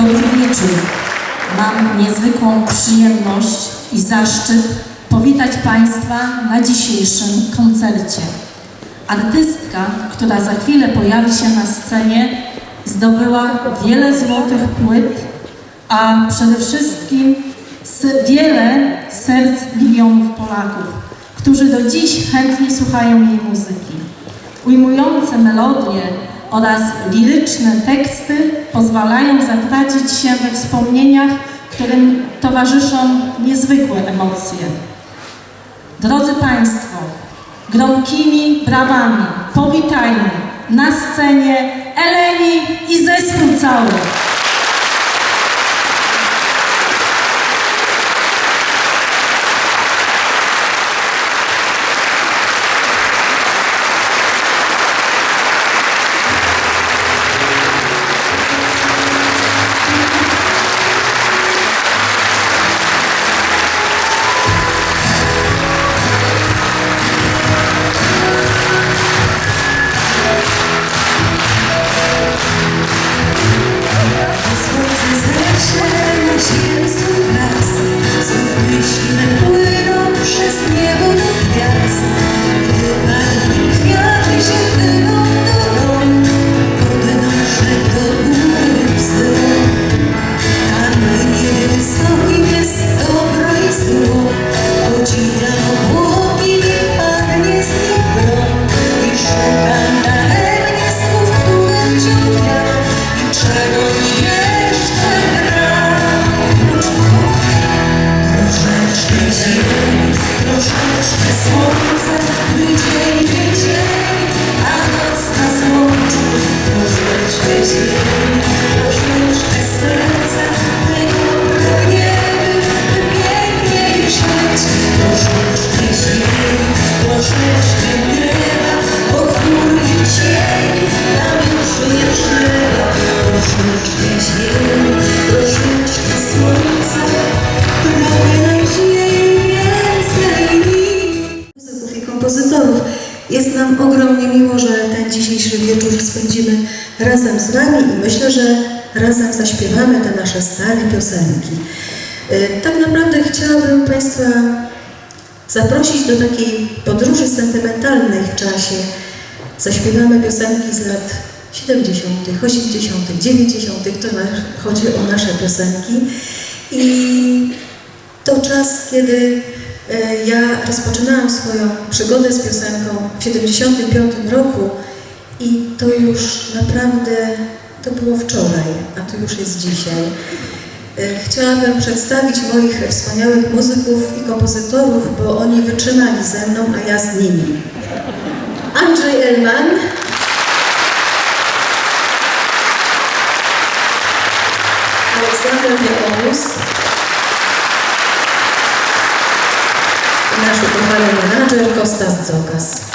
Dobry wieczór. Mam niezwykłą przyjemność i zaszczyt powitać Państwa na dzisiejszym koncercie. Artystka, która za chwilę pojawi się na scenie, zdobyła wiele złotych płyt, a przede wszystkim wiele serc milionów Polaków, którzy do dziś chętnie słuchają jej muzyki. Ujmujące melodie oraz liryczne teksty pozwalają zatracić się we wspomnieniach, którym towarzyszą niezwykłe emocje. Drodzy Państwo, gromkimi brawami powitajmy na scenie Eleni i zespół cały. Piosenki. Y, Tak naprawdę chciałabym Państwa zaprosić do takiej podróży sentymentalnej w czasie. Zaśpiewamy piosenki z lat 70., 80., 90., to chodzi o nasze piosenki. I to czas, kiedy e, ja rozpoczynałam swoją przygodę z piosenką w 75 roku i to już naprawdę, to było wczoraj, a to już jest dzisiaj. E, Chciałabym przedstawić moich wspaniałych muzyków i kompozytorów, bo oni wytrzymali ze mną, a ja z nimi. Andrzej Elman, Aleksander Neonus, i nasz ukochany menadżer Kostas Dzokas.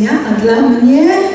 Ciebie jestem ja, a dla mnie?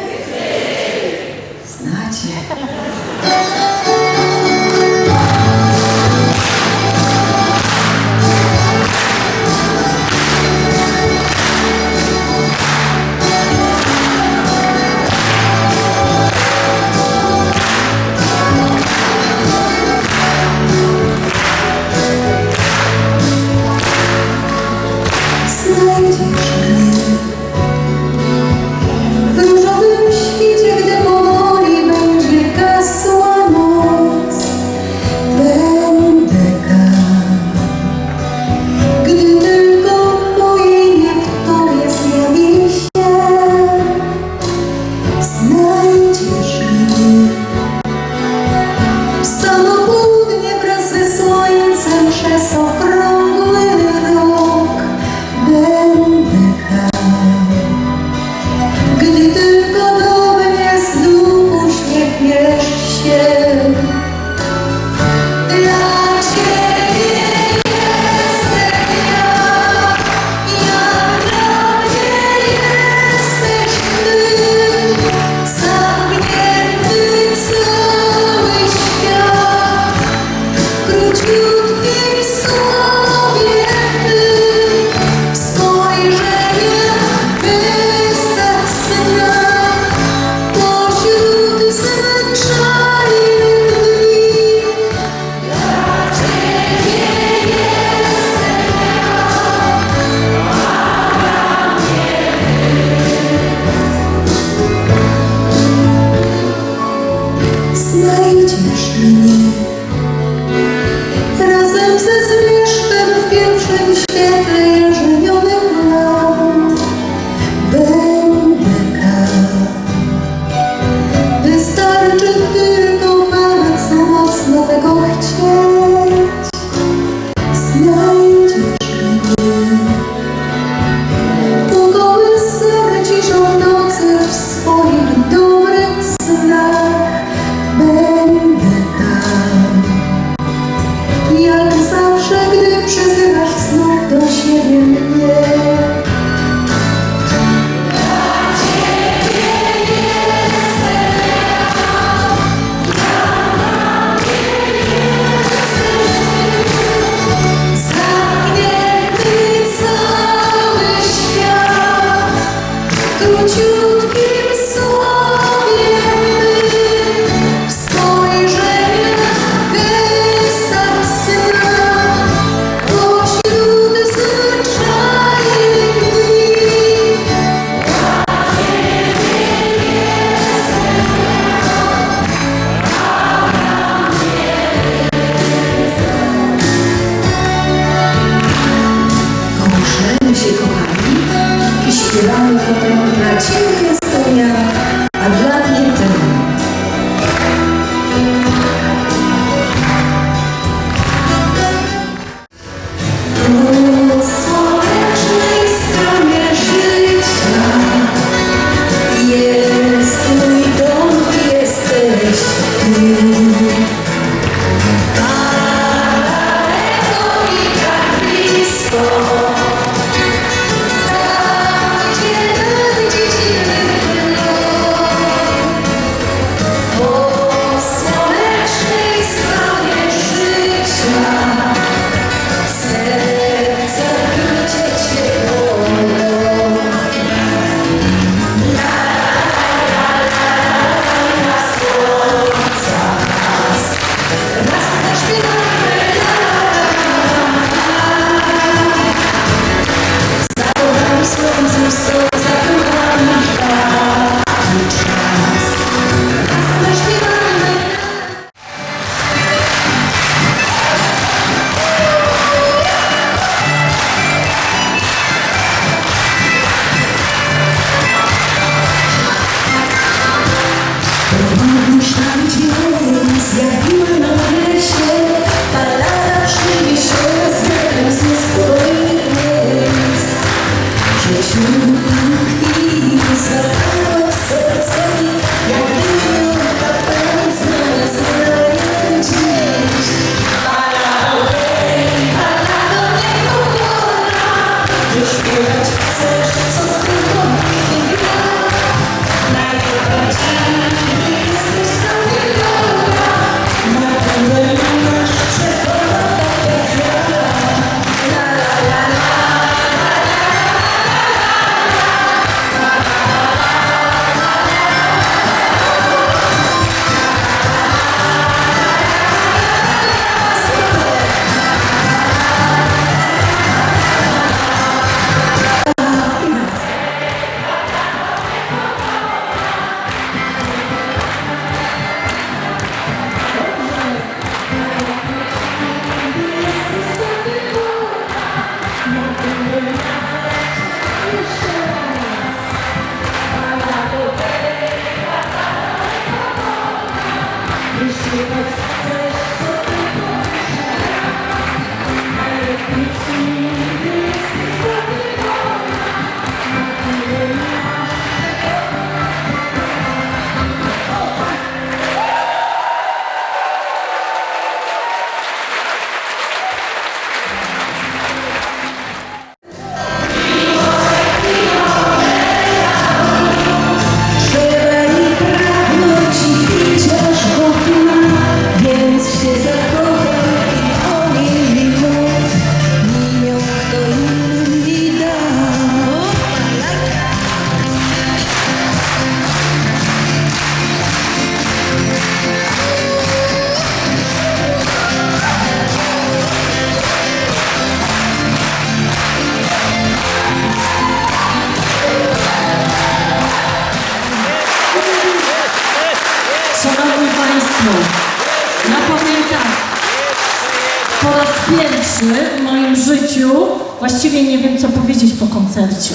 W moim życiu, właściwie nie wiem co powiedzieć po koncercie.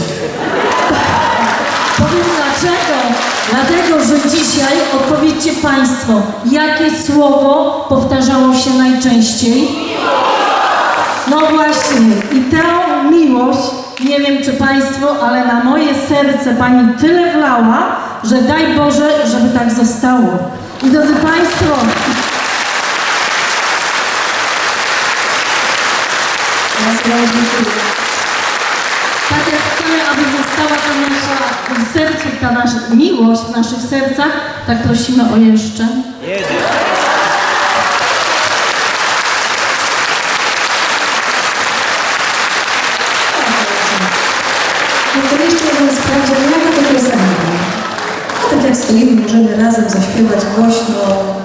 Powiem dlaczego. Dlatego, że dzisiaj odpowiedzcie Państwo, jakie słowo powtarzało się najczęściej? No właśnie, i tę miłość, nie wiem czy Państwo, ale na moje serce Pani tyle wlała, że daj Boże, żeby tak zostało. I drodzy Państwo, tak jak chcemy, aby została ta nasza w sercu, ta nasza miłość w naszych sercach, tak prosimy o jeszcze. No to jeszcze jeden sprawdzian, jaka to piosenka. A tak jak stoimy, możemy razem zaśpiewać głośno.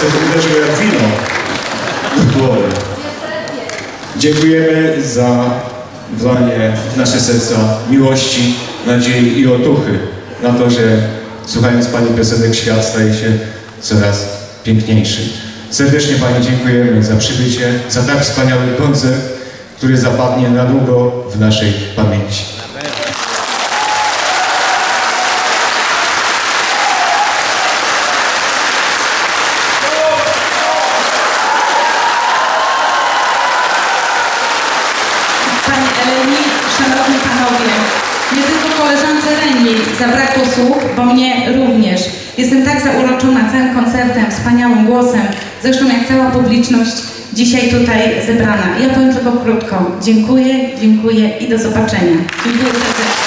serce uderzyło jak wino w głowę. Dziękujemy za wlanie w nasze serca miłości, nadziei i otuchy na to, że słuchając Pani piosenek świat staje się coraz piękniejszy. Serdecznie Pani dziękujemy za przybycie, za tak wspaniały koncert, który zapadnie na długo w naszej pamięci. mnie również. Jestem tak zauroczona całym koncertem, wspaniałym głosem, zresztą jak cała publiczność dzisiaj tutaj zebrana. Ja powiem tylko krótko. Dziękuję, dziękuję i do zobaczenia. Dziękuję serdecznie.